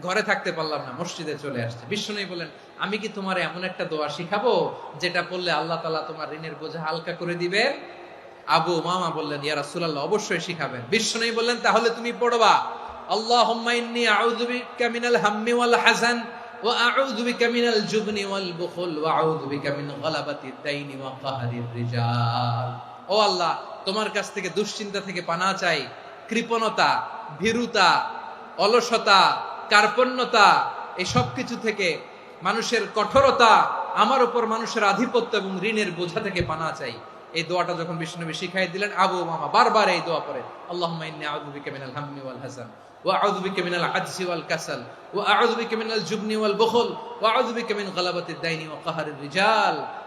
ঘরে থাকতে পারলাম না, মসজিদে চলে আসছে। বিষ্ণু বলেন আমি কি তোমার এমন একটা দোয়া শিখাবো, যেটা পড়লে আল্লাহ তালা তোমার ঋণের বোঝা হালকা করে দিবে আবু মামা বললেন, ইয়া রাসূলুল্লাহ, অবশ্যই শিখাবেন। বিষ্ণু বললেন, তাহলে তুমি পড়বা রিজাল। ও আল্লাহ, তোমার কাছ থেকে দুশ্চিন্তা থেকে পানা চাই, কৃপণতা, ভীরুতা, অলসতা কার্পণ্যতা, এই সব কিছু থেকে মানুষের কঠোরতা, আমার উপর মানুষের আধিপত্য এবং ঋণের বোঝা থেকে পানা চাই। এই দোয়াটা যখন বিষ্ণুনবী শিখাই দিলেন, আবু মামা বারবার এই দোয়া পড়ে আল্লাহুম্মা ইন্নী আউযু বিকা মিনাল হাম্মি ওয়াল হাযান ওয়া আউযু বিকা মিনাল আজজি ওয়াল কাসাল, ওয়া আউযু বিকা মিনাল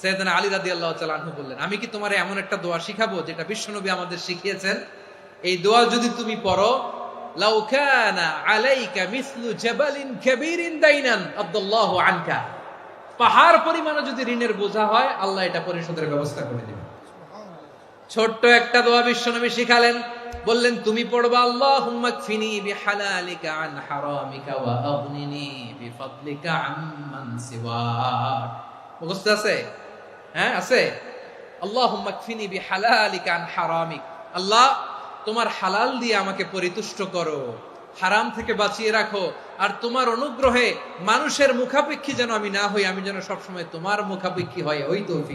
সৈয়দনা আলী রাদি আল্লাহ তালু বললেন আমি কি তোমার এমন একটা দোয়া শিখাবো যেটা বিশ্বনবী আমাদের শিখিয়েছেন? এই দোয়া যদি তুমি পড়ো লাউ আলাইকা মিসলু জাবালিন কাবীরিন দাইনান আব্দুল্লাহ আনকা। পাহাড় পরিমাণে যদি ঋণের বোঝা হয় আল্লাহ এটা পরিশোধের ব্যবস্থা করে দিবে ছোট্ট একটা দোয়া বিশ্বনবী শিখালেন। বললেন তুমি পড়বা আল্লাহুম্মা কফিনি বিহালালিকা আন হারামিকা ওয়া আগনিনি বিফাদলিকা আম্মান সিওয়াক। মুখস্থ আছে? হ্যাঁ আছে? আল্লাহ কফিনি বিহালালিকা আন হারামিক। আল্লাহ, তোমার হালাল দিয়ে আমাকে পরিতুষ্ট করো। হারাম থেকে বাঁচিয়ে রাখো। আর তোমার অনুগ্রহে মানুষের মুখাপেক্ষী যেন আমি না হই, আমি যেন সবসময় তোমার মুখাপেক্ষী হয় ওই তৌফিক।